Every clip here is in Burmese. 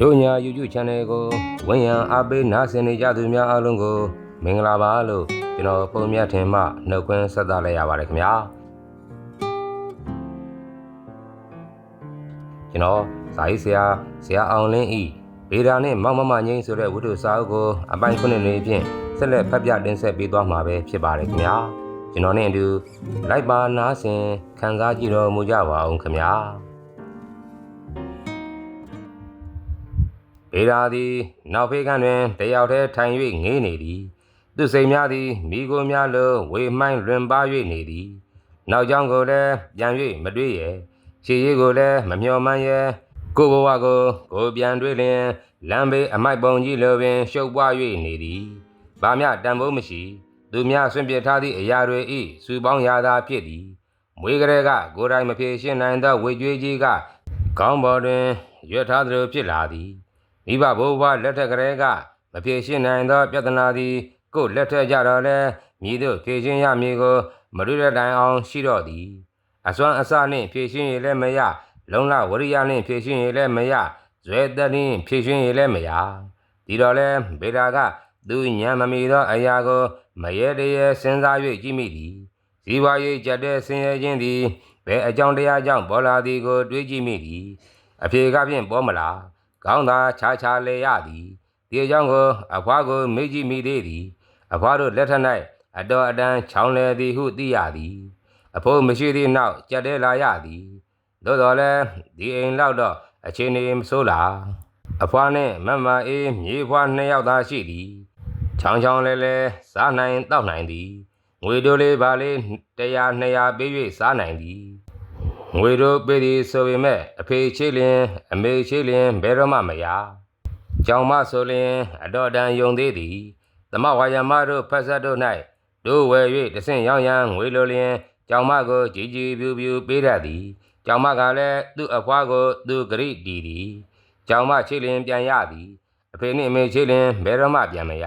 တို့ညာ YouTube Channel ကိုဝန်ရံအားပေးနားဆင်နေကြသူများအားလုံးကိုမင်္ဂလာပါလို့ကျွန်တော်ပုံမြတ်ထင်မှနှုတ်ခွန်းဆက်သလိုက်ရပါတယ်ခင်ဗျာကျွန်တော်ဇာတိဆရာဆရာအောင်လင်းဤဗေဒာနဲ့မောင်မမငိမ့်ဆိုတဲ့ဝိတုစာအုပ်ကိုအပိုင်းခုနှစ်နေဖြင့်ဆက်လက်ဖတ်ပြတင်ဆက်ပေးသွားမှာပဲဖြစ်ပါတယ်ခင်ဗျာကျွန်တော်နဲ့အတူလိုက်ပါနားဆင်ခံစားကြည့်တော်မူကြပါအောင်ခင်ဗျာ ဗေဒာသည် နောက်ဖေးကန်းတွင်တယောက်တည်းထိုင်၍ငေးနေသည် သူစိတ်များသည်မိကိုများလိုဝေမှိုင်းလွင်ပါ၍နေသည် နောက်ကြောင်းကိုလည်းပြန်၍မတွေးရခြေရည်ကိုလည်းမမျှော်မှန်းရကိုယ်ဘဝကိုကိုယ်ပြန်တွေးလျင်လမ်းဘေးအမိုက်ပုံကြီးလိုပင်ရှုပ်ပွား၍နေသည်ဘာမျှတန်ဖိုးမရှိ သူများဆွန့်ပစ်ထားသည့်အရာတွေဤစူပေါင်းရာသာဖြစ်သည်မွေးကလေးကကိုယ်တိုင်မဖြေရှင်းနိုင်သောဝေကြွေးကြီးကခေါင်းပေါ်တွင်ရွက်ထားသလိုဖြစ်လာသည် မိဘဘိုးဘွားလက်ထက်ကလေးကမဖြေရှင်းနိုင်သောပြဿနာသည်ကိုယ်လက်ထက်ကြတော့လဲမြည်တို့ဖြေရှင်းရမည်ကိုမရတဲ့တိုင်အောင်ရှိတော့သည်အစွမ်းအစနှင့်ဖြေရှင်းရလည်းမရလုံလဝရိယနှင့်ဖြေရှင်းရလည်းမရဇွဲသက်နှင့်ဖြေရှင်းရလည်းမရဒီတော့လဲဗေဒာကသူညံမမီသောအရာကိုမရဲတရဲစဉ်းစား၍ကြည့်မိသည်ဇီဝရေးကြက်တဲ့ဆင်းရဲခြင်းသည်ဘယ်အကြောင်းတရားကြောင့်ပေါ်လာသည်ကို တွေးကြည့်မိသည်အဖြေကဖြင့်ပေါ်မလား ကောင်းသာခြားခြားလေရသည်ဒီအကြောင်းကိုအဖွားကိုမေ့ကြည့်မိသေးသည်အဖွားတို့လက်ထက်၌အတော်အတန်ချောင်းလေသည်ဟုသိရသည်အဖို့မရှိသည့်နောက်ကြက်တဲလာရသည်သို့တော်လည်းဒီအိမ်လောက်တော့အချင်းနေမဆိုးလားအဖွားနှင့်မမအေးမြေဖွားနှစ်ယောက်သာရှိသည်ချောင်းချောင်းလဲလဲစားနိုင်တောက်နိုင်သည်ငွေတို့လေးပါလေး100 200ပေး၍စားနိုင်သည် ငွေတို့ပေးသည်ဆိုပေမဲ့အဖေချေလင်အမေချေလင်ဘယ်တော့မှမရကြောင်မဆိုလင်အတော်တန်ယုံသေးသည်သမဝါယမတို့ဖက်ဆက်တို့၌တို့ဝယ်၍တဆင့်ရောင်းရန်ငွေလိုလျင်ကြောင်မကိုကြည်ကြည်ပြူပြူပေးတတ်သည်ကြောင်မကလည်းသူ့အဖွားကိုသူဂရိတီသည်ကြောင်မချေလင်ပြန်ရသည်အဖေနှင့်အမေချေလင်ဘယ်တော့မှပြန်မရ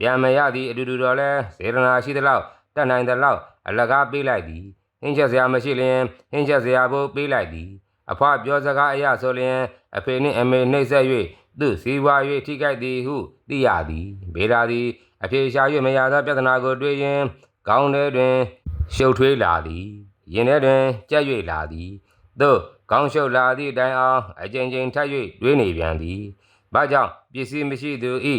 ပြန်မရသည်အတူတူတော့လဲစေရနာရှိသလောက်တတ်နိုင်သလောက်အလကားပေးလိုက်သည် ဟင်းချက်စရာမရှိလျင်ဟင်းချက်စရာဖို့ပေးလိုက်သည်အဖွားပြောစကားအရဆိုလျင်အဖေနှင့်အမေနှိပ်ဆက်၍သူ့စီးပွား၍ထိခိုက်သည်ဟုသိရသည်ဗေဒာသည်အဖေရှာ၍မရသောပြဿနာကိုတွေးရင်ခေါင်းထဲတွင်ရှုပ်ထွေးလာသည်ရင်ထဲတွင်ကြက်၍လာသည်သို့ခေါင်းရှုပ်လာသည့်တိုင်အောင်အကြိမ်ကြိမ်ထပ်၍တွေးနေပြန်သည်ဘာကြောင့်ပစ္စည်းမရှိသူဤ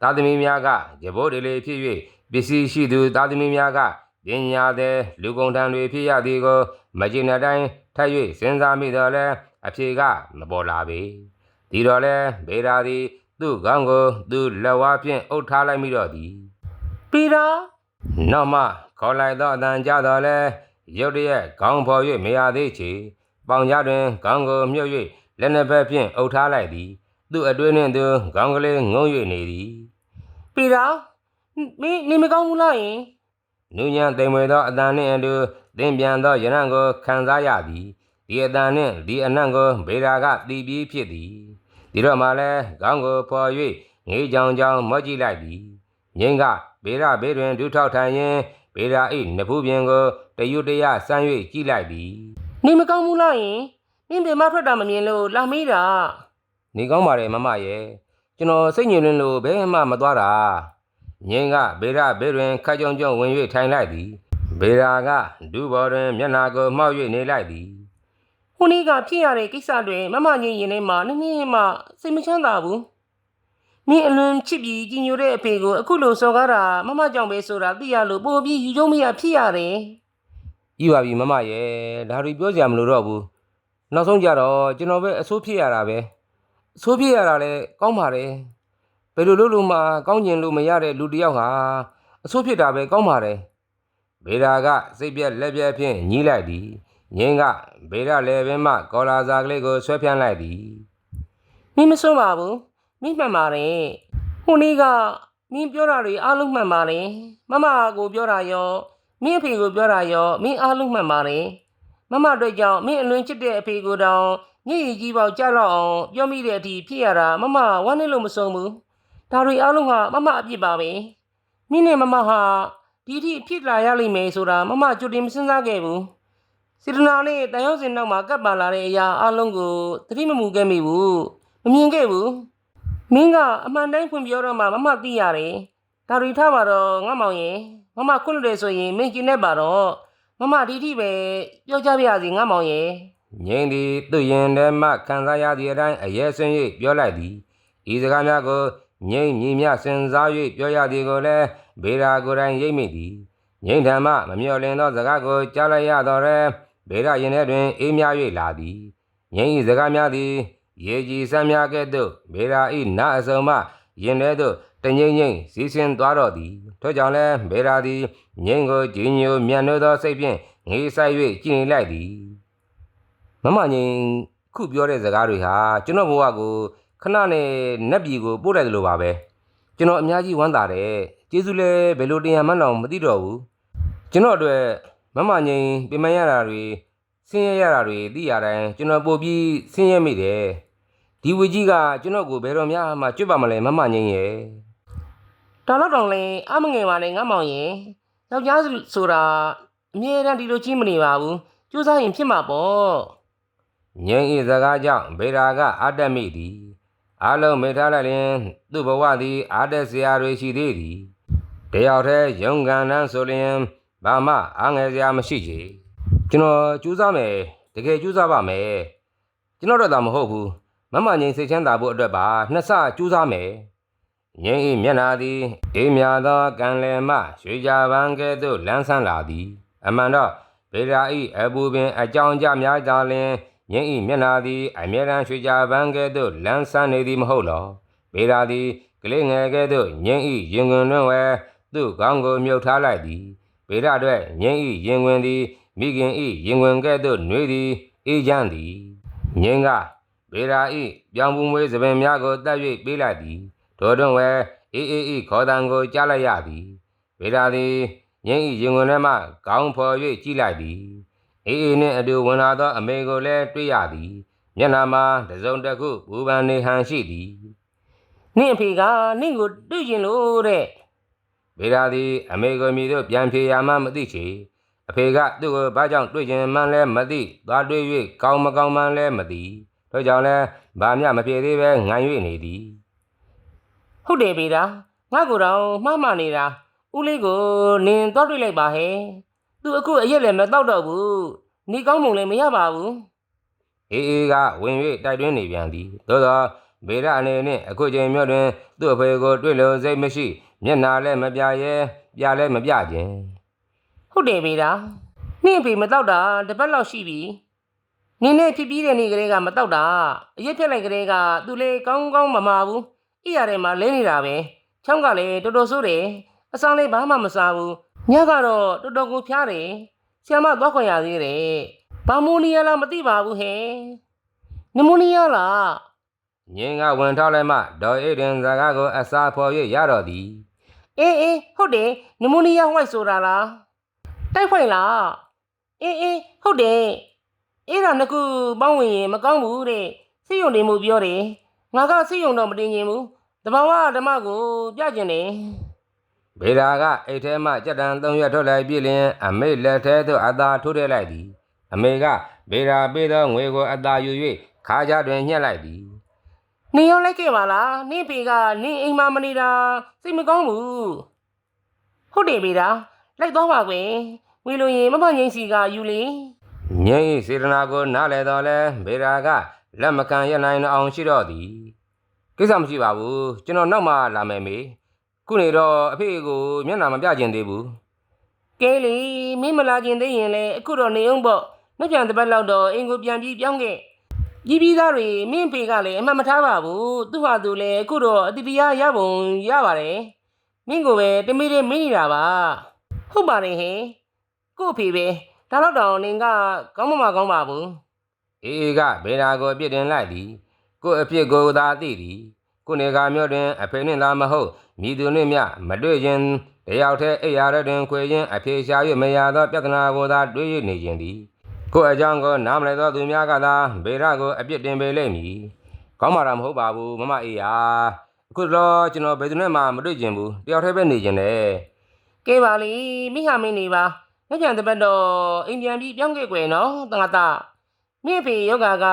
သားသမီးများကရဘိုးတလေဖြစ်၍ပစ္စည်းရှိသူသားသမီးများက ပညာသည်လူကုန်ထံတွေဖြစ်ရသည်ကိုမကျင်တဲ့အတိုင်းထပ်၍စဉ်းစားမိတော့လဲအဖြေကမပေါ်လာပေဒီတော့လဲဗေဒာသည်သူ့ခေါင်းကိုသူ့လက်ဝါးဖြင့်အုပ်ထားလိုက်မိတော့သည်ပီတာနောက်မှခေါ်လိုက်သောအတန်ကြတော့လဲရုတ်တရက်ခေါင်းဖော်၍မရသေးချေပေါင်ကြားတွင်ခေါင်းကိုမြုပ်၍လက်နှစ်ဖက်ဖြင့်အုပ်ထားလိုက်သည် သူ့အတွင်းနှင့်သူခေါင်းကလေးငုံ၍နေသည်ပီတာမင်းနေမကောင်းဘူးလားယင် နူးညံ့သိမ်မွေသောအတန်နှင့်အတူသင်ပြန်သောယနံကိုခံစားရသည်ဒီအတန်နှင့်ဒီအနံ့ကိုဗေဒာကတီးပြီးဖြစ်သည်ဒီတော့မှလည်းခေါင်းကိုဖော်၍ငေးကြောင်ကြောင်မော့ကြည့်လိုက်သည်ငိမ့်ကဗေဒဘေးတွင်ဒုထောက်ထိုင်ရင်းဗေဒာ၏နဖူးပြင်ကိုတရွတ်တရဆန်း၍ကြည့်လိုက်သည်နေမကောင်းဘူးလားယင်မင်းဘယ်မှထွက်တာမမြင်လို့လာမေးတာနေကောင်းပါတယ်မမရဲ့ကျွန်တော်စိတ်ညစ်လွန်းလို့ဘယ်မှမသွားတာ ငိမ့်ကဗေဒဘေးတွင်ခက်ကြုံကြုံဝင်၍ထိုင်လိုက်သည်ဗေဒာကဒူးဘော်တွင်မျက်နာကိုမှောက်၍နေလိုက်သည်ဟိုနေ့ကဖြစ်ရတဲ့ကိစ္စတွေမမငင်းရင်ထဲမှာနည်းနည်းမှစိတ်မချမ်းသာဘူးမင်းအလွန်ချစ်ပြီးကြည်ညိုတဲ့အဖေကိုအခုလိုစော်ကားတာမမကြောင့်ပဲဆိုတာသိရလို့ပို့ပြီးယူကျုံမရဖြစ်ရတယ်ဤပါပြီမမရဲ့ဒါတွေပြောကြမလို့တော့ဘူးနောက်ဆုံးကြတော့ကျွန်တော်ပဲအဆိုးဖြစ်ရတာပဲအဆိုးဖြစ်ရတာလည်းကောင်းပါတယ် ဘယ်လိုလုပ်လို့မှကောင်းကျင်လို့မရတဲ့လူတစ်ယောက်ဟာအဆိုးဖြစ်တာပဲကောင်းပါတယ်ဗေဒာကစိတ်ပြက်လက်ပြက်ဖြင့်ညီးလိုက်သည်ငင်းကဗေဒလည်းပင်မှကော်လာစာကလေးကိုဆွဲဖြန့်လိုက်သည်မင်းမဆုံးပါဘူးမင်းမှန်ပါတယ်ဟိုနေ့ကမင်းပြောတာတွေအားလုံးမှန်ပါတယ်မမကိုပြောတာရောမင်းအဖေကိုပြောတာရောမင်းအားလုံးမှန်ပါတယ်မမတို့ကြောင့်မင်းအလွန်ချစ်တဲ့အဖေကိုတောင်ညစ်ရည်ကြီးပေါက်ကြတော့အောင်ပြောမိတဲ့အထိဖြစ်ရတာမမဝမ်းနေလို့မဆုံးဘူး ဒါတွေအားလုံးဟာမမအပြစ်ပါပဲမင်းနဲ့မမဟာဒီအထိဖြစ်လာရလိမ့်မယ်ဆိုတာမမကြိုတင်မစဉ်းစားခဲ့ဘူးစေတနာနဲ့တန်ရုံးစင်နောက်မှာကပ်ပါလာတဲ့အရာအလုံးကိုသတိမမူခဲ့မိဘူးမမြင်ခဲ့ဘူးမင်းကအမှန်တိုင်းဖွင့်ပြောတော့မှမမသိရတယ်ဒါတွေထားပါတော့ငါမောင်ရင်မမခွင့်လို့တယ်ဆိုရင်မင်းကျင်းနေပါတော့မမဒီထိပဲပြောကြပါရစေငါမောင်ရင်ငိမ့်သည်သူ့ရင်ထဲမှခံစားရသည့်အတိုင်းအရဲဆွင့်၍ပြောလိုက်သည်ဤစကားများကို ငိမ့်မြည်မြစဉ်းစား၍ပြောရသည်ကိုလည်းဘေရာကိုယ်တိုင်ရိပ်မိသည်ငိမ့်ထံမှမမျှော်လင်သောစကားကိုကြားလိုက်ရတော့ရဲဘေရာရင်ထဲတွင်အေးမြ၍လာသည်ငိမ့်၏စကားများသည်ရေကြီးဆမ်းများကဲ့သို့ဘေရာ၏နာအစုံမှရင်ထဲသို့တငိမ့်ငိမ့်စီးဆင်းသွားတော့သည်ထို့ကြောင့်လည်းဘေရာသည်ငိမ့်ကိုကြီးညိုမြတ်နိုးသောစိတ်ဖြင့်ငေးဆိုင်၍ကြည်နေလိုက်သည်မမငိန်ခုပြောတဲ့စကားတွေဟာကျွန်တော်ဘဝကို ခဏနဲ့နက်ပြည်ကိုပို့လိုက်တယ်လို့ပါပဲကျွန်တော်အများကြီးဝမ်းသာတယ်ကျေးဇူးလည်းဘယ်လိုတင်ရမှန်းတော့မသိတော့ဘူးကျွန်တော်အတွက်မမငိန်ပြင်ပန်းရတာတွေဆင်းရဲရတာတွေသိရတိုင်းကျွန်တော်ပို့ပြီးဆင်းရဲမိတယ်ဒီဝကြီးကကျွန်တော်ကိုဘယ်တော့မှမှကြွတ်ပါမလဲမမငိန်ရဲ့ဒါတော့တောင်လဲအမငယ်ပါနဲ့ငါမောင်ရင်ယောက်ျားဆိုတာအမြဲတမ်းဒီလိုကြီးမနေပါဘူးကြိုးစားရင်ဖြစ်မှာပေါ့ငိန်ဤစကားကြောင့်ဗေဒာကအတက်မိသည် အလုံးမေထားလိုက်ရင်သူ့ဘဝသည်အာတက်စရာတွေရှိသေးသည်တယောက်တည်းရုံကန်တန်းဆိုလျင်ဘာမှအားငယ်စရာမရှိချေကျွန်တော်ကြိုးစားမယ်တကယ်ကြိုးစားပါမယ်ကျွန်တော်တော့သာမဟုတ်ဘူးမမငိန်စိတ်ချမ်းသာဖို့အတွက်ပါနှစ်ဆကြိုးစားမယ်ငိန်ဤမျက်နာသည်အေးမြသောကံလယ်မှရွှေကြပန်းကဲ့သို့လန်းဆန်းလာသည် အမှန်တော့ဗေဒာဤအပူပင်အကြောင်းကြများကြလျင် ငိန်ဤမျက်နာသည်အမြဲတမ်းရွှေကြပန်းကဲ့သို့လန်းဆန်းနေသည်မဟုတ်လောဗေဒာသည်ကလေးငယ်ကဲ့သို့ငိန်ဤရင်ခွင်တွင်ဝဲသူ့ခေါင်းကိုမြုပ်ထားလိုက်သည်ဗေဒအတွက်ငင်းဤရင်ဝင်သည်မိခင်ဤရင်ဝင်ကဲ့သို့နှွေးသည်အေးချမ်းသည်ငင်းကဗေဒာဤပြောင်းပူမွေးသပင်များကိုတက်၍ပေးလိုက်သည်ထို့တွင်ဝဲအေးအေးဤခေါ်တံကိုကြားလိုက်ရသည်ဗေဒာသည်ငင်းဤရင်ဝင်ထဲမှခေါင်းဖော်၍ကြည့်လိုက်သည် အေးအေးနှင့်အတူဝင်လာသောအမေကိုလည်းတွေ့ရသည်မျက်နှာမှာတစ်စုံတစ်ခုဘူပန်နေဟန်ရှိသည်နင့်အဖေကနင့်ကိုတွေ့ရင်လို့တဲ့ဗေဒာသည်အမေကိုမိတို့ပြန်ဖြေရမှမသိချေအဖေကသူ့ကိုဘာကြောင့်တွေ့ခြင်းမှန်းလဲမသိသွားတွေ့၍ကောင်းမကောင်းမှန်းလဲမသိတို့ကြောင့်လဲဘာမျှမပြေသေးပဲငိုင်း၍နေသည်ဟုတ်တယ်ဗေဒါငါ့ကိုယ်တော့မှားမှနေတာဦးလေးကိုနင်တော့တွေ့လိုက်ပါဟဲ့ သူအခုအရက်လည်းမတော့တော့ဘူးနေကောင်းမုံလည်းမရပါဘူးအေးအေးကဝင်၍တိုက်တွန်းနေပြန်သည်သို့သောဗေဒအနေနှင့်အခုချိန်မြို့တွင် သူ့အဖေကိုတွေ့လို့စိတ်မရှိမျက်နာလည်းမပြရဲပြလည်းမပြခြင်းဟုတ်တယ်ဗေဒါနင့်အဖေမတော့တာတစ်ပတ်လောက်ရှိပြီနင်းနဲ့ဖြစ်ပြီးတဲ့နေ့ကလေးကမတော့တာအရက်ဖြတ်လိုက်ကလေးကသူလေကောင်းကောင်းမမာဘူးအိရထဲမှာလဲနေတာပဲချောင်းကလည်းတော်တော်ဆိုးတယ်အဆောင်လေးဘာမှမစားဘူး ညကတော့တော်တော်ကိုဖျားတယ်ဆ iam မသွားခွင့်ရသေးတယ်ဘာမိုနီယာလားမသိပါဘူးဟဲ့နမိုနီယာလားငင်းကဝင်ထောက်လိုက်မှဒေါ်အေးတင်စကားကိုအစာဖော်၍ရတော်သည်အေးအေးဟုတ်တယ်နမိုနီယာဝိုက်ဆိုတာလားတိုက်ဖွင့်လားအေးအေးဟုတ်တယ်အဲ့ဒါနှစ်ခုပေါင်းဝင်ရင်မကောင်းဘူးတဲ့စိတ်ယုံနေမှုပြောတယ်ငါကစိတ်ယုံတော့မတင်ရင်ဘူးတဘာဝဓမ္မကိုပြကျင်တယ် ဗေဒာကအိတ်ထဲမှကြက်တံသုံးရွက်ထုတ်လိုက်ပြီလျင်အမေလက်ထဲသို့အသာထိုးထည့်လိုက်သည်အမေကဗေဒာပေးသောငွေကိုအသာယူ၍ခါးကြတွင်ညှက်လိုက်သည်နေရောက်လိုက်ခဲ့ပါလားနင့်ဖေကနင့်အိမ်မမနေတာစိတ်မကောင်းဘူးဟုတ်တယ်ဗေဒါလိုက်တော့ပါကွယ်ဝေလို့ရင်မမငိမ့်စီကယူလေငိမ့်၏စေတနာကိုနားလေတော့လဲဗေဒာကလက်မကန်ရနိုင်အောင်ရှိတော့သည်ကိစ္စမရှိပါဘူးကျွန်တော်နောက်မှလာမယ်မေ ခုနေတော့အဖေကိုမျက်နှာမပြကျင်သေးဘူးကဲလေမင်းမလာခြင်းသေးရင်လေအခုတော့နေအောင်ပေါ့နှစ်ပြန်တစ်ပတ်လောက်တော့အိမ်ကိုပြန်ပြီးပြောင်းခဲ့ကြီးပြီးသားတွေမင်းဖေကလည်းအမှတ်မထားပါဘူးသူ့ဟာသူလည်းအခုတော့အတိတရားရပုံရပါတယ်မင်းကိုပဲတမေးတည်းမင်းနေတာပါဟုတ်ပါတယ်ဟင်ကို့အဖေပဲဒါတော့တောင်နင်ကကောင်းမမကောင်းပါဘူးအေးအေးကဗေဒာကိုအပြစ်တင်လိုက်သည်ကို့အပြစ်ကိုသာသိသည် ကိုနေကမြို့တွင်အဖေနှင့်သာမဟုတ်မိသူနှင့်မျှမတွေ့ခြင်းတယောက်တည်းအိယာရတွင်ခွေခြင်းအဖေရှာ၍မရသောပြဿနာကိုသာတွေး၍နေခြင်းသည်ကို့အကြောင်းကိုနားမလည်သောသူများကသာဗေဒကိုအပြစ်တင်ပေလိမ့်မည်ကောင်းမှာတော့မဟုတ်ပါဘူးမမအေးယာအခုတော့ကျွန်တော်ဘယ်သူနဲ့မှမတွေ့ခြင်းဘူးတယောက်တည်းပဲနေခြင်းတယ်ကဲပါလေမိဟာမင်းနေပါနှစ်ပြန်တစ်ပတ်တော့အိမ်ပြန်ပြီးပြောင်းခဲ့ကွယ်နော်တငါတာမင်းအဖေယောဂါက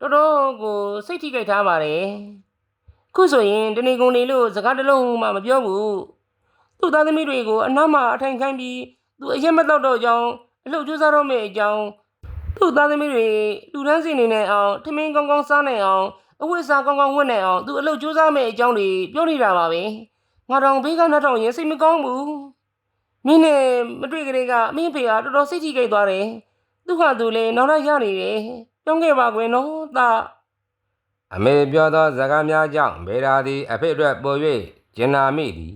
တော်တော်ကိုစိတ်ထိခိုက်ထားပါတယ် ခုဆိုရင်တနေကုန်နေလို့စကားတစ်လုံးမှမပြောဘူးသူ့သားသမီးတွေကိုအနောက်မှာအထိုင်ခိုင်းပြီးသူအရင်မတော့တော့ကြောင်းအလုပ်ကြိုးစားတော့မယ့်အကြောင်းသူ့သားသမီးတွေလူတန်းစီနေနိုင်အောင်ထမင်းကောင်းကောင်းစားနိုင်အောင်အဝတ်အစားကောင်းကောင်းဝတ်နိုင်အောင်သူအလုပ်ကြိုးစားမယ့်အကြောင်းတွေပြောနေတာပါပဲငါတော့ဘေးကနောက်တော့ရင်စိတ်မကောင်းဘူးမင်းနဲ့မတွေ့ကြတဲ့ကအမင်းဖေကတော်တော်စိတ်ထိခိုက်သွားတယ်သူဟာသူလည်းနောက်လိုက်ရနေတယ်ပြောင်းခဲ့ပါကွယ်နော်သား အမေပြောသောစကားများကြောင့်ဗေဒာသည် အဖေအတွက်ပို၍ကျင်နာမိသည်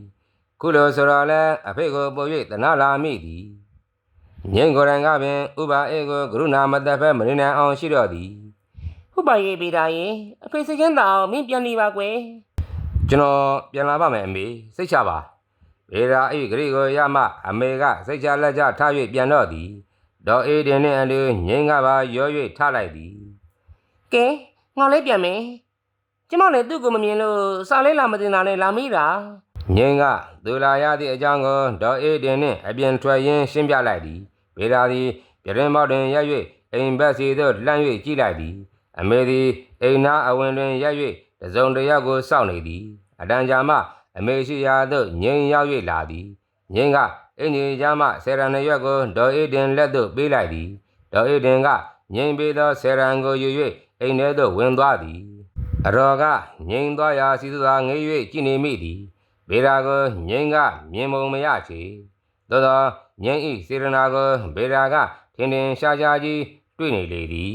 ခုလိုဆိုတော့လဲအဖေကိုပို၍တနာလာမိသည်ငင်းကိုယ်တိုင်ကပင်ဥပါအေကိုကရုဏာမသက်ဖဲမနေနိုင်အောင်ရှိတော့သည်ဟုတ်ပါရဲ့ဗေဒာရဲ့အဖေစိတ်ချမ်းသာအောင်မင်းပြန်နေပါကွယ်ကျွန်တော်ပြန်လာပါမယ်အမေစိတ်ချပါဗေဒာအေဂရိကိုရမှအမေကစိတ်ချလက်ချထား၍ပြန်တော့သည်ဒေါ်အေးတင်နှင့်အတူငင်းကပါရော၍ထလိုက်သည်ကဲ ငေါလေးပြန်မယ်ကျမလည်းသူ့ကိုမမြင်လို့စာလေးလာမတင်တာနဲ့လာမိတာငင်းကသူလာရသည့်အကြောင်းကိုဒေါ်အေးတင်နှင့်အပြင်ထွက်ရင်းရှင်းပြလိုက်သည်ဗေဒာသည်ပြရင်မောက်တွင်ရပ်၍အိမ်ဘက်စီသို့လှမ်း၍ကြည့်လိုက်သည်အမေသည်အိမ်နာအဝင်တွင်ရပ်၍တစုံတစ်ယောက်ကိုစောင့်နေသည်အတန်ကြာမှအမေရှိရာသို့ငင်းရောက်၍လာသည်ငင်းကအင်ကြီးကြားမှဆယ်ရန်ရွက်ကိုဒေါ်အေးတင်လက်သို့ပေးလိုက်သည်ဒေါ်အေးတင်က ငင်းပေးသောဆယ်ရန်ကိုယူ၍အိမ်ထဲသို့ဝင်သွားသည်အရော်ကငင်းသွားရာစီစွာငေး၍ကြည်နေမိသည်ဗေရာကိုငင်းကမြင်မုံမရချေသို့သောငင်းဤစေရနာကိုဗေရာကထင်ထင်ရှားရှားကြီးတွေ့နေလေသည်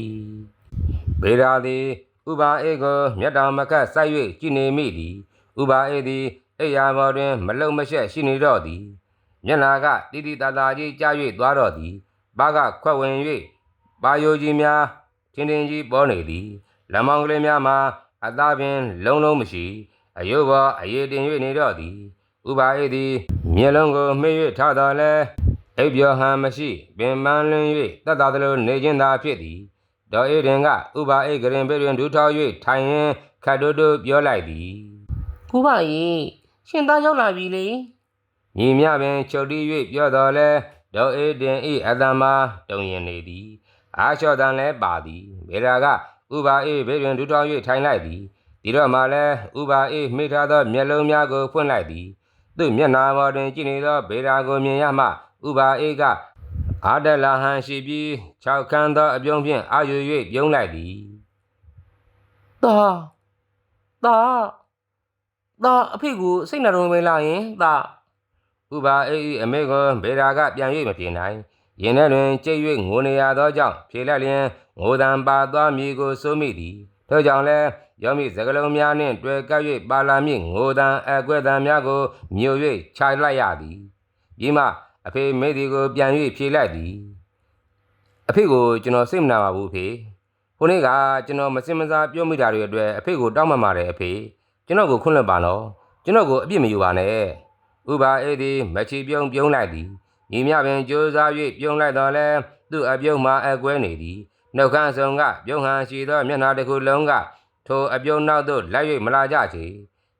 ဗေဒာသည်ဥပါအေကိုမျက်တောင်မကတ်ဆိုက်၍ကြည်နေမိသည်ဥပါအေသည်အိယာမော်တွင် မလုံမရှက်ရှိနေတော့သည်မျက်နာကတိတိတသာကြီးကြား၍သွားတော့သည်ဘာကခွက်ဝင်၍ ပါယိုကြီးများထင်းထင်းကြီးပေါ်နေသည်လမောင်ကလေးများမှာအသားပင်လုံးလုံးမရှိအယုတ်ဘောအရေးတင်၍နေတော့သည်ဥပါအေသည်မျက်လုံးကိုမှိတ်၍ထားတော်လဲအိပ်ပျော်ဟန်မရှိပင်ပန်းလွင်၍တက်တာသလိုနေခြင်းသာဖြစ်သည်ဒေါ်အေးရင်ကဥပါအေးကရင်ပေတွင်ဒူးထောက်၍ထိုင်ရင်ခတ်တိုးတိုးပြောလိုက်သည်ကိုပါရဲ့ရှင်သားရောက်လာပြီလေညီမြပင်ချုပ်တီး၍ပြောတော်လဲဒေါ်အေးတင်ဤအတမတုံရင်နေသည် အားလျှော့တန်လဲပါသည်မေရာကဥပါအေးပေတွင်ဒူးထောက်၍ထိုင်လိုက်သည်ဒီတော့မှလဲဥပါအေးမိထားသောမျက်လုံးများကိုဖွင့်လိုက်သည်သူ့မျက်နာပေါ်တွင်ကြည့်နေသောဗေရာကိုမြင်ရမှဥပါအေးကအာဒလာဟန်ရှိပြီး၆ခန်းသောအပြုံးဖြင့်အာယူ၍ပြုံးလိုက်သည်သားသားသားအဖေကိုစိတ်နှလုံးဝင်လာရင်သားဥပါအေးဤအမေကိုဗေဒာကပြန်၍မပြေနိုင် ရင်ထဲတွင်ကြိတ်၍ငိုနေရသောကြောင့်ဖြေလိုက်လျင်ငိုတံပါသွားမည်ကိုစိုးမိသည်ထို့ကြောင့်လည်းယောမိစကလုံးများနှင့်တွေ့ကပ်၍ပါလာမည်ငိုတံအကွဲ့တံများကိုမြို့၍ခြိုင်လိုက်ရသည်ပြီးမှအဖေမေသည်ကိုပြန်၍ဖြေလိုက်သည်အဖေကိုကျွန်တော်စိတ်မနာပါဘူးအဖေခုနေ့ကကျွန်တော်မစင်မစားပြောမိတာတွေအတွက်အဖေကိုတောင်းပန်ပါတယ်အဖေကျွန်တော်ကိုခွင့်လွှတ်ပါနော်ကျွန်တော်ကိုအပြစ်မယူပါနဲ့ဥပါအေသည်မချီပြုံးပြုံးလိုက်သည် ညီမြပင်ကြိုးစား၍ပြုံးလိုက်တော့လဲသူ့အပြုံးမှာအကွဲနေသည်နှုတ်ခမ်းဆောင်ကပြုံးဟန်ရှိသောမျက်နှာတစ်ခုလုံးကထိုအပြုံးနောက်သို့လိုက်၍မလာကြချေ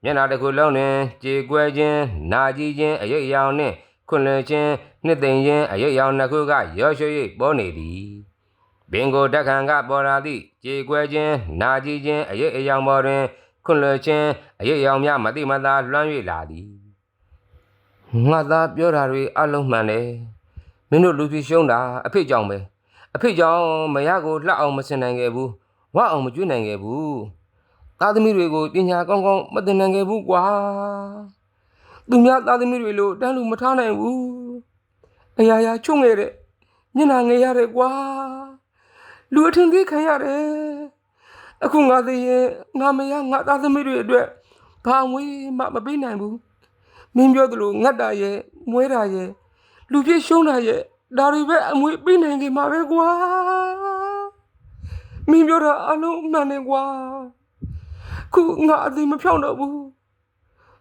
မျက်နှာတစ်ခုလုံးတွင်ကြေကွဲခြင်းနာကြည်ခြင်းအရိပ်အယောင်နှင့်ခွန်လွင်ခြင်းနှစ်သိမ့်ခြင်းအရိပ်အယောင်နှစ်ခုကရောရွှေ၍ပေါ်နေသည်ဘင်ကိုတက်ခံကပေါ်လာသည့်ကြေကွဲခြင်းနာကြည်ခြင်းအရိပ်အယောင်ပေါ်တွင်ခွန်လွင်ခြင်းအရိပ်အယောင်များမတိမသာလွှမ်း၍လာသည် ငါသားပြောတာတွေအလုံးမှန်တယ်မင်းတို့လူဖြစ်ရှုံးတာအဖေကြောင့်ပဲအဖေကြောင့်မရကိုလှအောင်မစင်နိုင်ခဲ့ဘူးဝအောင်မကျွေးနိုင်ခဲ့ဘူးသားသမီးတွေကိုပညာကောင်းကောင်းမသင်နိုင်ခဲ့ဘူးကွာသူများသားသမီးတွေလို့တန်းလူမထားနိုင်ဘူးအရာရာချုံငယ်တဲ့မျက်နှာငယ်ရတယ်ကွာလူအထင်သေးခံရတယ်အခုငါသိရင်ငါမရငါသားသမီးတွေအတွက်ဘာငွေမှမပေးနိုင်ဘူး မင်းပြောသလိုငတ်တာရဲ့မွဲတာရဲ့လူပြည့်ရှုံးတာရဲ့ဒါတွေပဲအမွေပေးနိုင်တယ်မှာပဲကွာမင်းပြောတာအလုံးအမှန်နဲ့ကွာခုငါအသိမဖြောင်းတော့ဘူး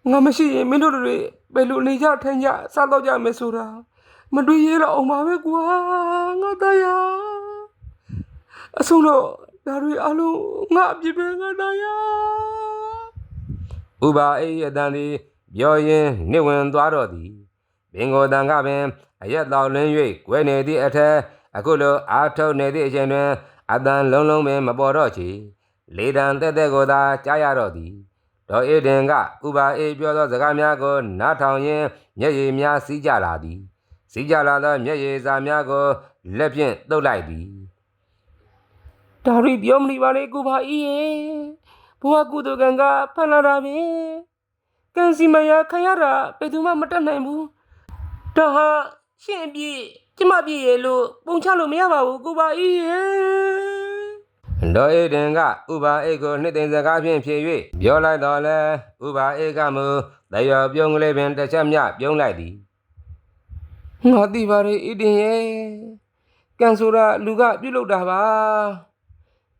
ငါမရှိရင်မင်းတို့တွေဘယ်လိုနေကြထိုင်ကြစားတော့ကြမယ်ဆိုတာမတွေးရတော့အောင်ပါပဲကွာငါတရားအဆုံးတော့ဒါတွေအလုံးငါအပြစ်ပဲငါတရားဥပါအေးအတန်သည် ပြောရင်းနှိဝင်သွားတော့သည်ဘင်ကိုတန်ကပင်အရက်တော်လင်း၍ကွဲနေသည့်အထက်အခုလိုအာထုတ်နေသည့်အချိန်တွင်အတန်လုံးလုံးပင်မပေါ်တော့ချေလေတံတက်တက်ကိုသာကြားရတော့သည်ဒေါ်အေဒင်ကဥပါအေပြောသောစကားများကိုနားထောင်ရင်းမျက်ရည်များစီးကြလာသည်စီးကြလာသောမျက်ရည်စာများကိုလက်ဖြင့်တုပ်လိုက်သည်ဒါရီပြောမနေပါနဲ့ကိုပါအီးရဲ့ဘဝကုသကံကဖန်လာတာပဲ ကံစီမယာခံရတာဘယ်သူမှမတတ်နိုင်ဘူးဒါဟာရှင့်အပြည့်ကျမပြည့်ရဲ့လို့ပုံချလို့မရပါဘူးကိုပါအီးရဲ့ဒေါ်အေဒင်ကဥပါအေကိုနှစ်သိမ့်စကားဖြင့်ဖြေ၍ပြောလိုက်တော့လဲဥပါအေကမူတယောပြုံးကလေးပင်တစ်ချက်မျှပြုံးလိုက်သည်ငါသိပါတယ်အီတင်ရဲ့ကံဆိုတာလူကပြုတ်လောက်တာပါ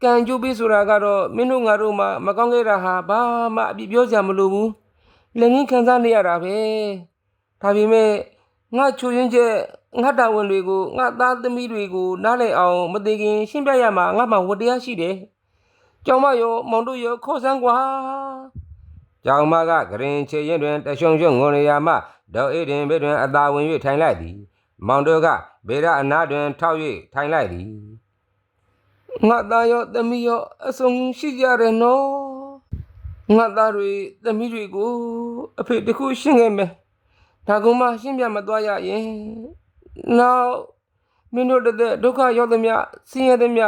ကံကြိုးပေးဆိုတာကတော့မင်းတို့ငါတို့မှမကောင်းခဲ့တာဟာဘာမှအပြစ်ပြောစရာမလိုဘူး လက်ငင်းခံစားနေရတာပဲဒါပေမဲ့ငါချိုရင်းချက်ငါတာဝန်တွေကိုငါသားသမီးတွေကိုနားလည်အောင်မသိခင်ရှင်းပြရမှာငါမှဝတ္တရားရှိတယ်ကြောင်မရောမောင်တို့ရောခေါ်စမ်းကွာကြောင်မကဂရင်ချေရင်တွင်တရှုံရှုံငုံနေရာမှဒေါ်အေဒင်ဘေးတွင်အသာဝင်၍ထိုင်လိုက်သည် မောင်တို့ကဘေရအနားတွင်ထောက်၍ထိုင်လိုက်သည်ငါသားရောသမီးရောအဆုံးရှိကြတယ်နော် ငါသားတွေသမီးတွေကိုအဖေတခုရှင်းခဲ့မယ်ဒါကမှရှင်းပြမသွားရရင်နောက်မင်းတို့တဲ့ဒုက္ခရောက်သည်မြဆင်းရဲသည်မြ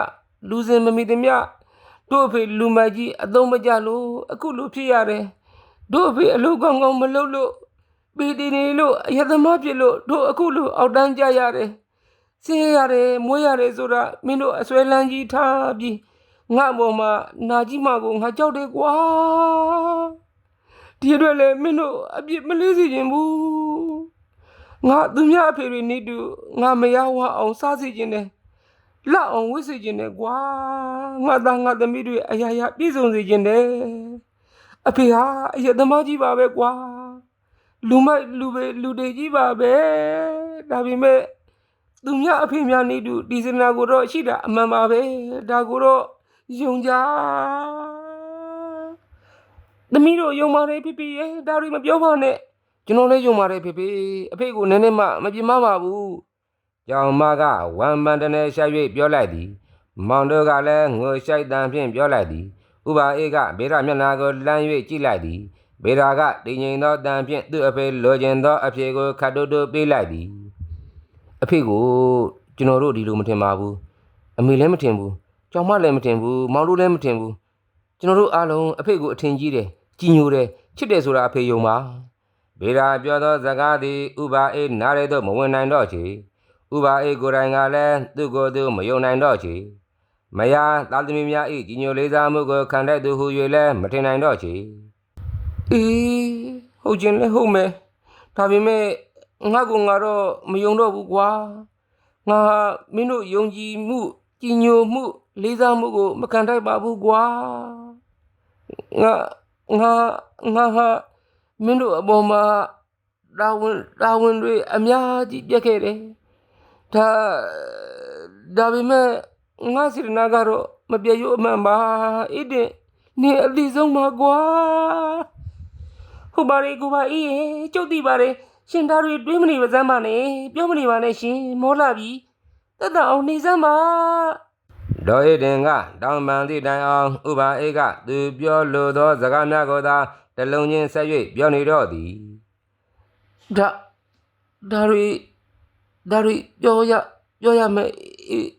လူစင်မမီသည်မြတို့အဖေလူမကြီးအသုံးမကျလို့အခုလိုဖြစ်ရတယ်တို့အဖေအလုပ်ကောင်းကောင်းမလုပ်လို့ပေတီနေလို့အယသမားဖြစ်လို့တို့အခုလိုအောက်တန်းကြရတယ်ဆင်းရဲရတယ်မွေးရတယ်ဆိုတာမင်းတို့အစွဲလန်းကြီးထားပြီး ငါ့ဘောမှာနာကြီးမကိုငါကြောက်တယ်ကွာဒီအတွက်လည်းမင်းတို့အပြစ်မလေးစီခြင်းဘူးငါသူများအဖေတွေနေတူငါမရဝအောင်စားစီခြင်းနဲ့လက်အောင်ဝစ်စီခြင်းနဲ့ကွာငါသားငါသမီးတွေအရာရာပြည့်စုံစေခြင်းနဲ့အဖေဟာအယက်သမားကြီးပါပဲကွာလူမိုက်လူပဲလူတွေကြီးပါပဲဒါပေမဲ့သူများအဖေများနေတူဒီစင်နာကိုတော့ရှိတာအမှန်ပါပဲဒါကိုတော့ ယုံကြသမီးတို့ယုံပါတယ်ဖေဖေရဲ့ဒါတွေမပြောပါနဲ့ကျွန်တော်လည်းယုံပါတယ်ဖေဖေအဖေကိုနည်းနည်းမှမပြင်းမပါဘူးကြောင်မကဝမ်ပန်တနေရှာ၍ပြောလိုက်သည် မောင်တို့ကလည်းငိုရှိုက်တန်ဖြင့်ပြောလိုက်သည်ဥပါအေကဘေရမျက်နှာကိုလှမ်း၍ကြည့်လိုက်သည်ဘေရာကတည်ငြိမ်သောတန်ဖြင့်သူ့အဖေလိုချင်သောအဖြေကိုခတ်တုတ်တုတ်ပေးလိုက်သည်အဖေကိုကျွန်တော်တို့ဒီလိုမထင်ပါဘူးအမေလည်းမထင်ဘူး ကြောင်မလည်းမထင်ဘူးမောင်တို့လည်းမထင်ဘူးကျွန်တော်တို့အားလုံးအဖေကိုအထင်ကြီးတယ်ကြီးညိုတယ်ချစ်တယ်ဆိုတာအဖေယုံပါဘေရာပြောသောစကားသည်ဥပါအေနားရဲသို့မဝင်နိုင်တော့ချေဥပါအေကိုယ်တိုင်ကလည်းသူ့ကိုယ်သူမယုံနိုင်တော့ချေမယားသားသမီးများ၏ကြီးညိုလေးစားမှုကိုခံတဲ့သူဟု၍လည်းမထင်နိုင်တော့ချေအေးဟုတ်ခြင်းလည်းဟုတ်မယ်ဒါပေမဲ့ငါကငါတော့မယုံတော့ဘူးကွာငါမင်းတို့ယုံကြည်မှုကြည်ညိုမှု လေးစားမှုကိုမခံထိုက်ပါဘူးကွာငါငါငါဟာမင်းတို့အပေါ်မှာတာဝန်တာဝန်တွေအများကြီးပြတ်ခဲ့တယ်ဒါဒါပေမဲ့ငါစိရနာကတော့မပြတ်ရွအမှန်ပါအဲ့တဲ့နေအတိဆုံးပါကွာဟုတ်ပါတယ်ကိုပါအေးရေကျုပ်သိပါတယ်ရှင်သားတွေတွေးမနေပါစမ်းပါနဲ့ပြောမနေပါနဲ့ရှင်မောလာပြီတက်တအောင်နေစမ်းပါ ဒေါ်အေဒင်ကတောင်ပန်သည့်တိုင်အောင်ဥပါအေကသူပြောလိုသောစကားများကိုသာတစ်လုံးချင်းဆက်၍ပြောနေတော့သည်ဒါဒါတွေဒါတွေပြောရပြောရမယ်အေး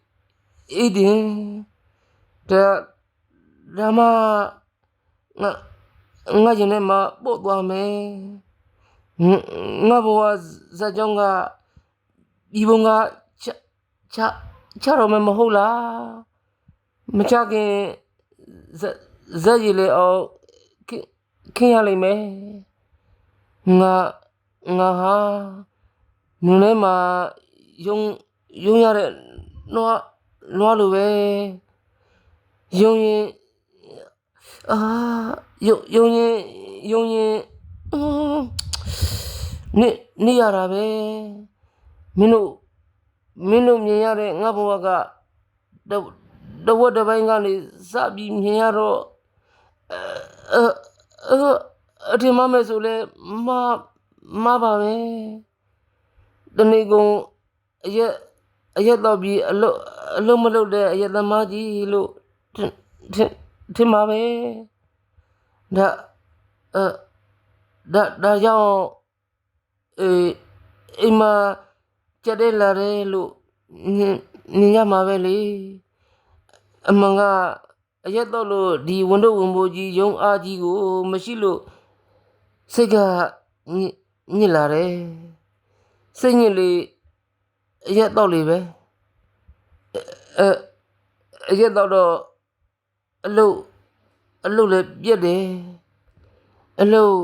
အေးတင်ဒါဒါမငါငါကျင်ထဲမှာပို့သွားမယ်ငါငါဘဝဇာကြောင့်ကဒီဘုံကချချချတော့မယ်မဟုတ်လား မချခင်ဇက်ဇက်ရည်လေအောင်ခင်ခင်ရလိမ့်မယ်ငါငါဟာနုံထဲမှာယုံယုံရတဲ့နွားနွားလိုပဲယုံရင်အာယုံယုံရင်ယုံရင်အင်းနေနေရတာပဲမင်းတို့မင်းတို့မြင်ရတဲ့ငါဘဝက တတဝက်တစ်ပိုင်းကနေစပြီးမြင်ရတော့အဲအဲအထင်မမဲ့ဆိုလဲမမပါပဲတနေ့ကုန်အရက်အရက်တော့ပြီးအလုတ်အလုတ်မလုတ်တဲ့အရက်သမားကြီးလို့ထင်ထင်ထထင်ပါပဲဒါအဲဒါဒါကြောင့်အေးအိမ်မှာကြက်တဲ့လာတယ်လို့ညင်ညင်ရမှာပဲလေ အမှန်ကအရက်တော့လို့ဒီဝန်တော့ဝန်မိုးကြီးရုံအားကြီးကို မရှိလို့စိတ်ကညစ်ညစ်လာတယ်စိတ်ညစ်လေအရက်တော့လေပဲအဲအရက်တော့တော့အလုတ်အလုတ်လည်းပြက်တယ်အလုတ်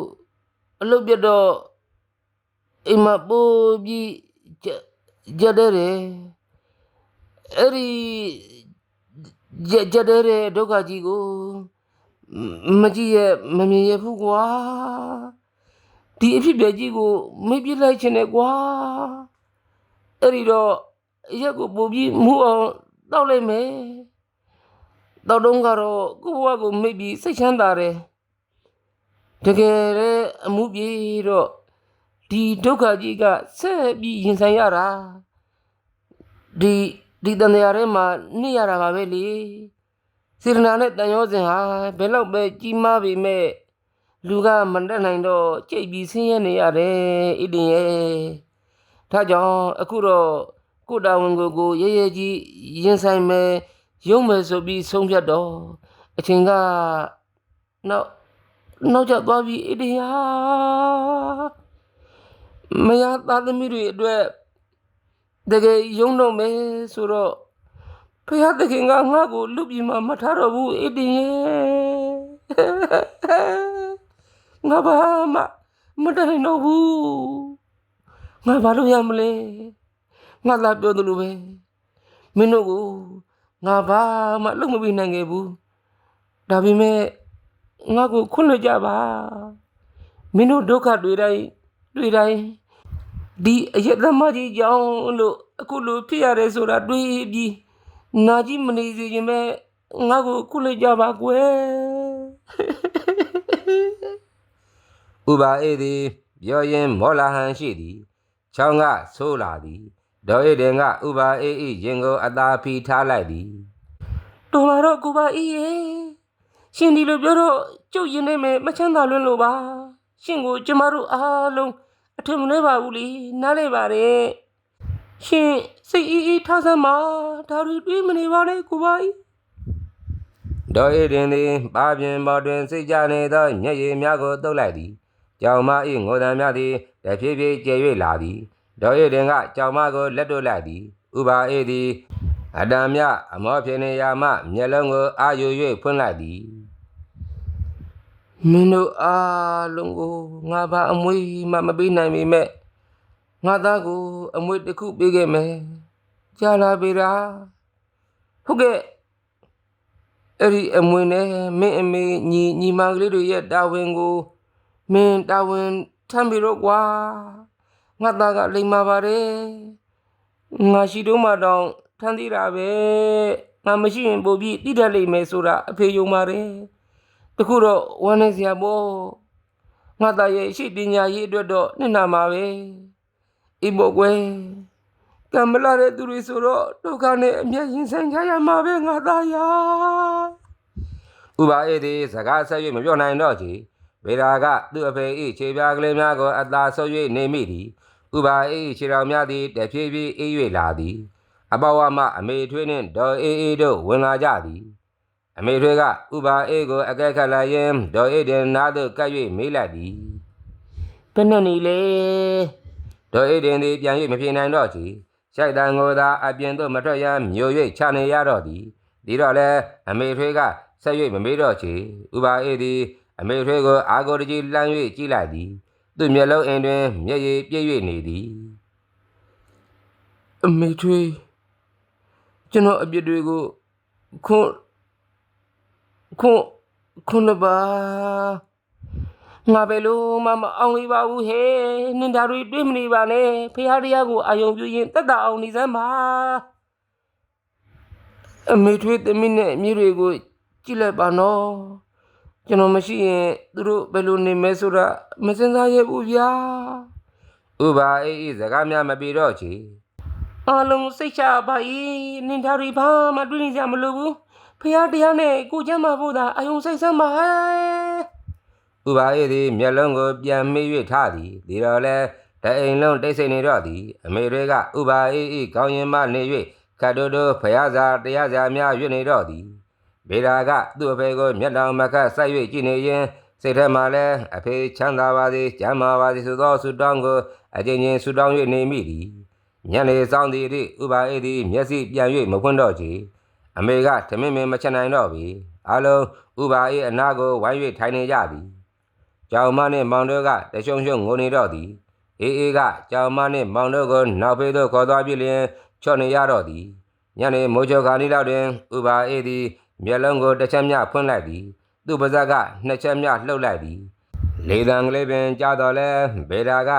အလုတ်ပြက်တော့အိမ်မှာပိုးပြီးကြက်ကြက်တဲ့တယ်အဲ့ဒီ ကြက်ကြက်တဲ့ဒုက္ခကြီးကိုမကြည့်ရမမြင်ရဘူးကွာဒီအဖြစ်ပြက်ကြီးကိုမေ့ပြစ်လိုက်ခြင်းနဲ့ကွာအဲ့ဒီတော့အရက်ကိုပို့ပြီးမူအောင်တောက်လိုက်မယ်တောက်တော့ကတော့ကိုယ့်ဘဝကိုမေ့ပြီးစိတ်ချမ်းသာတယ်တကယ်လည်းအမှုပြေတော့ဒီဒုက္ခကြီးကဆက်ပြီးရင်ဆိုင်ရတာဒီ ဒီတန်တရားထဲမှာနေရတာပါပဲလေစေတနာနဲ့တန်ရောစဉ်ဟာဘယ်တော့ပဲကြီးမားပေမဲ့လူကမတက်နိုင်တော့ကြိတ်ပြီးဆင်းရဲနေရတယ်ဣတင်ရဲ့ဒါကြောင့်အခုတော့ကိုယ်တာဝန်ကိုကိုရဲရဲကြီးရင်ဆိုင်မယ်ရုံးမယ်ဆိုပြီးဆုံးဖြတ်တော့အချိန်ကနောက်နောက်ကျသွားပြီဣတင်ဟာမယားသားသမီးတွေအတွက် တကယ်ရုံးတော့မယ်ဆိုတော့ဖခင်တခင်ကငါ့ကိုလူပြည်မှာမထားတော့ဘူးဣတင်ရဲ့ငါဘာမှမတတ်နိုင်တော့ဘူးငါဘာလို့ရမလဲငါသာပြောသလိုပဲမင်းတို့ကိုငါဘာမှလုပ်မပေးနိုင်ခဲ့ဘူးဒါပေမဲ့ငါ့ကိုခွင့်လွှတ်ကြပါမင်းတို့ဒုက္ခတွေတိုင်းတွေတိုင်း ဒီအယက်သမားကြီးကြောင့်လို့အခုလိုဖြစ်ရတယ်ဆိုတာတွေးပြီးနာကြီးမနေစေခြင်းပဲငါ့ကိုခွင့်လွှတ်ကြပါကွယ်ဥပါအေသည်ပြောရင်မောလာဟန်ရှိသည်ချောင်းကဆိုးလာသည်ဒေါ်အေဒင်ကဥပါအေဤရင်ကိုအသာဖီထားလိုက်သည်တော်လာတော့ကိုပါအေးရဲ့ရှင်ဒီလိုပြောတော့ကျုပ်ရင်နေမယ်မချမ်းသာလွန်းလို့ပါရှင်ကိုကျမတို့အားလုံးအ ထင်မလွဲပါဘူးလေနားလေပါတယ်ရှင်စိတ်အေးအေးထားစမ်းပါဒါတွေတွေးမနေပါနဲ့ကိုပါအေးဒေါ်အေဒင်သည်ပါပြင်ပေါ်တွင်စိတ်ကြနေသောညက်ရည်များကိုတုပ်လိုက်သည်ကြောင်မ၏ငိုတံများသည်တဖြည်းဖြည်းကျဲ၍လာသည်ဒေါ်အေဒင်ကကြောင်မကိုလက်တို့လိုက်သည်ဥပါအေသည်အတံမြအမောဖြစ်နေရာမှမျက်လုံးကိုအာယူ၍ဖွင့်လိုက်သည် မင်းတို့အားလုံးကိုငါဘာအမွေမှမပေးနိုင်ပေမဲ့ငါသားကိုအမွေတစ်ခုပေးခဲ့မယ်ကြားလာပေလားဟုတ်ကဲ့အဲ့ဒီအမွေနဲ့မင်းအမေညီညီမကလေးတွေရဲ့တာဝန်ကိုမင်းတာဝန်ထမ်းပြီးတော့ကွာငါသားကလိမ်မာပါတယ်ငါရှိတော့မှတော့ထမ်းသေးတာပဲငါမရှိရင်ပို့ပြီးတိတတ်လိမ့်မယ်ဆိုတာအဖေယုံပါတယ် တခုတော့ဝမ်းနေစရာပေါ့ငါသားရဲ့ရှိပညာရေးအတွက်တော့နှစ်နာမှာပဲအိမ်ပေါ်ကွယ်ကံမလာတဲ့သူတွေဆိုတော့ဒုက္ခနဲ့အမျက်ရင်ဆိုင်ကြရမှာပဲငါသားယာဥပါအေသည်စကားဆက်၍မပြောနိုင်တော့ချေဗေဒာကသူ့အဖေ၏ခြေပြားကလေးများကိုအသာဆုပ်၍နေမိသည်ဥပါအေခြေတော်များသည်တဖြည်းဖြည်းအေး၍လာသည်အပဝမအမေထွေးနှင့်ဒေါ်အေးအေးတို့ဝင်လာကြသည် အမေထွေးကဥပါအေကိုအကဲခတ်လိုက်ရင်ဒေါ်အေးတင်နားသို့ကပ်၍မေးလိုက်သည်ဘယ်နဲ့နေလဲဒေါ်အေးတင်သည်ပြန်၍မပြေနိုင်တော့ချေရှိုက်တန်ကိုသာအပြင်သို့မထွက်ရန်မျိုး၍ခြာနေရတော့သည်ဒီတော့လည်းအမေထွေးကဆက်၍မမေးတော့ချေဥပါအေသည်အမေထွေးကိုအာကိုတကြီးလှမ်း၍ကြည့်လိုက်သည်သူ့မျက်လုံးအင်တွင်မျက်ရည်ပြည့်၍နေသည်အမေထွေးကျွန်တော်အပြစ်တွေကိုခွန်း ခွန်းခွန်းလည်းပါငါပဲလို့မမအောင်လေးပါဘူးဟဲ့နင်ဒါတွေတွေးမနေပါနဲ့ဖေဟာတရားကိုအာယုံပြုရင်တက်တာအောင်နေစမ်းပါအမေထွေးတမီးနဲ့မြေတွေကိုကြည့်လိုက်ပါနော်ကျွန်တော်မရှိရင်သူတို့ဘယ်လိုနေမဲဆိုတာမစင်စားရဘူးဗျာဥပါအေးဤစကားများမပြေတော့ချေအားလုံးစိတ်ချပါ၏နင်ဒါတွေဘာမှတွေးနေကြမလို့ဘူး ဖះတရားနဲ့ကိုကျမ်းမာဖို့သာအယုံစိတ်ဆမ်းပါဟဲ့ဥပါအေးသည်မျက်လုံးကိုပြန်မိ၍ထားသည်ဒီတော့လဲတအိမ်လုံးတိတ်ဆိတ်နေတော့သည်အမေတွေကဥပါအေးဤကောင်းရင်မနေ၍ခတ်တိုးတိုးဖျားစာတရားစာများရွတ်နေတော့သည်ဗေဒာကသူ့အဖေကိုမျက်တောင်မခတ်ဆက်၍ကြည့်နေရင်စိတ်ထဲမှာလဲအဖေချမ်းသာပါစေကျမ်းမာပါစေဆိုသောဆုတောင်းကိုအကျဉ်းချင်းဆုတောင်း၍နေမိသည်ညနေဆောင်သည်သည်ဥပါအေးသည်မျက်စိပြန်၍မဖွင့်တော့ချေ အမေကထမင်းမင်းမချက်နိုင်တော့ပြီအလုံးဥပါအေးအနာကိုဝိုင်း၍ထိုင်နေကြသည်ကြောင်မနှင့်မောင်တို့ကတရှုံရှုံငိုနေတော့သည်အေးအေးကကြောင်မနှင့်မောင်တို့ကိုနောက်ဖေးသို့ခေါ်သွားပြီလျင်ချော့နေရတော့သည်ညနေမိုးချိုခါနီးလောက်တွင်ဥပါအေးသည်မျက်လုံးကိုတစ်ချက်မျှဖွင့်လိုက်သည်သူ့ပါးစပ်ကနှစ်ချက်မျှလှုပ်လိုက်သည်လေတံကလေးပင်ကြားတော်လဲဗေဒာက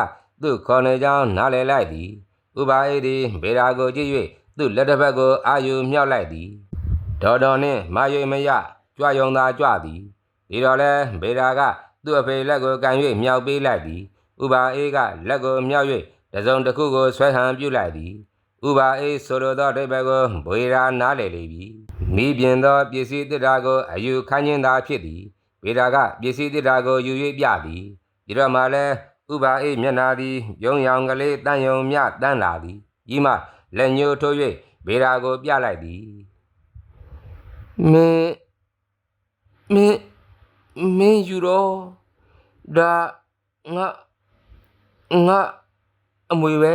သူ့ခေါ်နေကြောင်းနားလည်လိုက်သည်ဥပါအေးသည်ဗေဒာကိုကြည့်၍သူ့လက်တစ်ဖက်ကိုအာယူမြောက်လိုက်သည် ဒေါ်တော်နှင့်မာရွေမရကြွယုံသာကြွသည်ဒီတော့လဲဗေဒာကသူ့အဖေလက်ကိုကန်၍မြောက်ပေးလိုက်သည်ဥပါအေးကလက်ကိုမြောက်၍တစုံတစ်ခုကိုဆွဲဟန်ပြုလိုက်သည်ဥပါအေးဆိုလိုသောဒိဗ္ဗေကိုဘွေရာနားလေလေပြီမိပြင်သောပစ္စည်းတစ်တာကိုအယူခန်းချင်းသာဖြစ်သည်ဗေဒာကပစ္စည်းတစ်တာကိုယူ၍ပြသည်ဒီတော့မှလည်းဥပါအေးမျက်နာသည်ပြုံးရောင်ကလေးတန်ယုံမြတန်းလာသည်ကြီးမှလက်ညှိုးထိုး၍ဗေဒာကိုပြလိုက်သည် မင်းမင်းမင်းယူတော့ဒါငါငါအမွေပဲ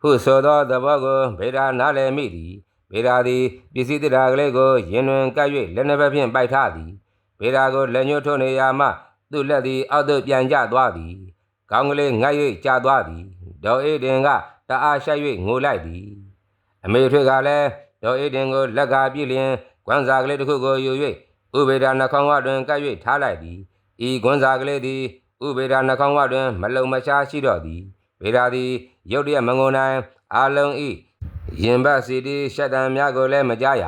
ဟုဆိုသောသဘောကိုဗေဒာနားလည်မိသည်ဗေဒာသည်ပစ္စည်းတရာကလေးကိုရင်တွင်ကပ်၍လက်နှစ်ဖက်ဖြင့်ပိုက်ထားသည်ဗေဒာကိုလက်ညှိုးထိုးနေရာမှသူ့လက်သည်အောက်သို့ပြန်ကျသွားသည်ကောင်းကလေးငတ်၍ကျသွားသည်ဒေါ်အေးတင်ကတအားရှိုက်၍ငိုလိုက်သည်အမေထွေကလည်းဒေါ်အေးတင်ကိုလက်ကာပြည့်လျင် ကွမ်းစာကလေးတစ်ခုကိုယူ၍ဥဗေဒာနှာခေါင်းဝတွင်ကပ်၍ထားလိုက်သည်ဤကွမ်းစာကလေးသည်ဥဗေဒာနှာခေါင်းဝတွင်မလုံမရှားရှိတော့သည်ဗေဒာသည်ရုတ်တရက်မငုံနိုင်အာလုံးဤရင်ဘတ်စီတီရှက်တံများကိုလည်းမကြားရ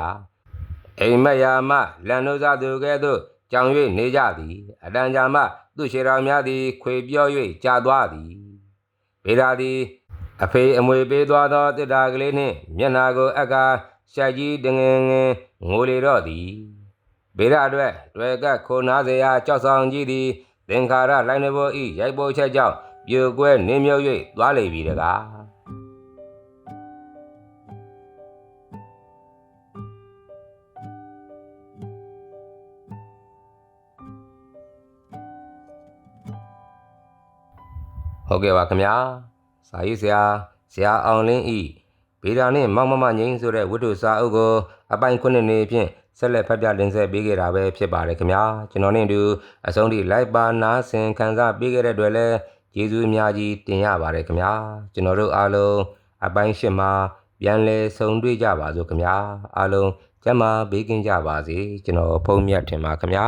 အိမ်မက်ယာမလန်တို့စားသူကဲ့သို့ကြောင်၍နေကြသည်အတန်ကြာမှသူ့ရှေတော်များသည် ခွေပြော၍ကြာသွားသည်ဗေဒာသည် အဖေအမွေပေးသွားသောတစ်တာကလေးနှင့်မျက်နာကိုအကာ ရှက်ကြီးတငင်ငင်ငိုလေတော့သည်ဗေဒအတွက်တွေ့ကတ်ခိုနာစရာကြောက်ဆောင်ကြီးသည်သင်္ခါရလိုင်းနေဖို့ဤရိုက်ပိုးချက်ကြောင့်ပြိုကွဲနင်းမြုပ်၍သွားလေပြီတကားဟုတ်ကဲ့ပါခင်ဗျာစာရေးဆရာဆရာအောင်လင်းဤ ဗေဒာနှင့်မောင်မမငိမ့်ဆိုတဲ့ဝတ္ထုစာအုပ်ကိုအပိုင်းခုနှစ်နေဖြင့်ဆက်လက်ဖတ်ပြတင်ဆက်ပေးခဲ့တာပဲဖြစ်ပါတယ်ခင်ဗျာကျွန်တော်နဲ့အတူအဆုံးထိလိုက်ပါနားဆင်ခံစားပေးခဲ့တဲ့အတွက်လည်းကျေးဇူးအများကြီးတင်ရပါတယ်ခင်ဗျာကျွန်တော်တို့အားလုံးအပိုင်းရှစ်မှာပြန်လည်ဆုံတွေ့ကြပါစို့ခင်ဗျာအားလုံးကျမ်းမာဘေးကင်းကြပါစေကျွန်တော်ဖုံးမြတ်ထင်ပါခင်ဗျာ